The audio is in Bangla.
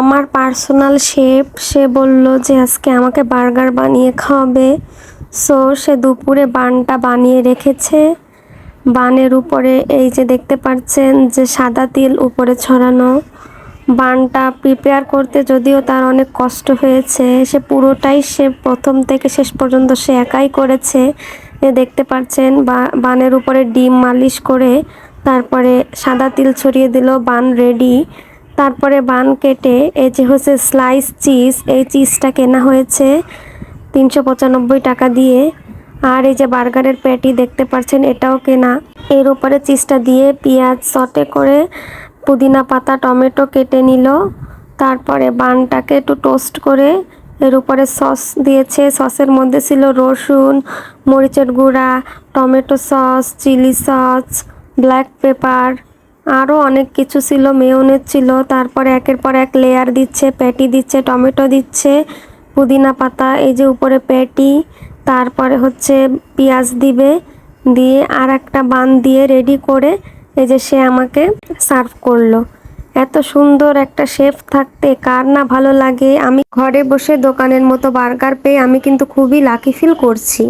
আমার পার্সোনাল শেফ সে বলল যে আজকে আমাকে বার্গার বানিয়ে খাওয়াবে। সো সে দুপুরে বানটা বানিয়ে রেখেছে। বানের উপরে এই যে দেখতে পাচ্ছেন যে সাদা তিল উপরে ছড়ানো। বানটা প্রিপেয়ার করতে যদিও তার অনেক কষ্ট হয়েছে, সে পুরোটাই সে প্রথম থেকে শেষ পর্যন্ত সে একাই করেছে। দেখতে পাচ্ছেন বা, বানের উপরে ডিম মালিশ করে তারপরে সাদা তিল ছড়িয়ে দিল, বান রেডি তারপরে বান কেটে এই যে হচ্ছে স্লাইস চিজ এই চিজটা কেনা হয়েছে তিনশো পঁচানব্বই টাকা দিয়ে। আর এই যে বার্গারের প্যাটি দেখতে পাচ্ছেন, এটাও কেনা। এর উপরে চিজটা দিয়ে পেঁয়াজ সটে করে পুদিনা পাতা, টমেটো কেটে নিল। তারপরে বানটাকে একটু টোস্ট করে এর উপরে সস দিয়েছে। সসের মধ্যে ছিল রসুন, মরিচের গুঁড়া, tomato sauce chilli sauce black pepper আরও অনেক কিছু ছিল মেয়নের ছিল, তারপরে একের পর এক লেয়ার দিচ্ছে প্যাটি দিচ্ছে, টমেটো দিচ্ছে, পুদিনা পাতা, এই যে উপরে প্যাটি তারপরে হচ্ছে পেঁয়াজ দিবে, দিয়ে আর একটা বান দিয়ে রেডি করে এই যে সে আমাকে সার্ভ করল। এত সুন্দর একটা শেফ থাকতে, কার না ভালো লাগে? আমি ঘরে বসে দোকানের মতো বার্গার পেয়ে আমি কিন্তু খুবই লাকি ফিল করছি।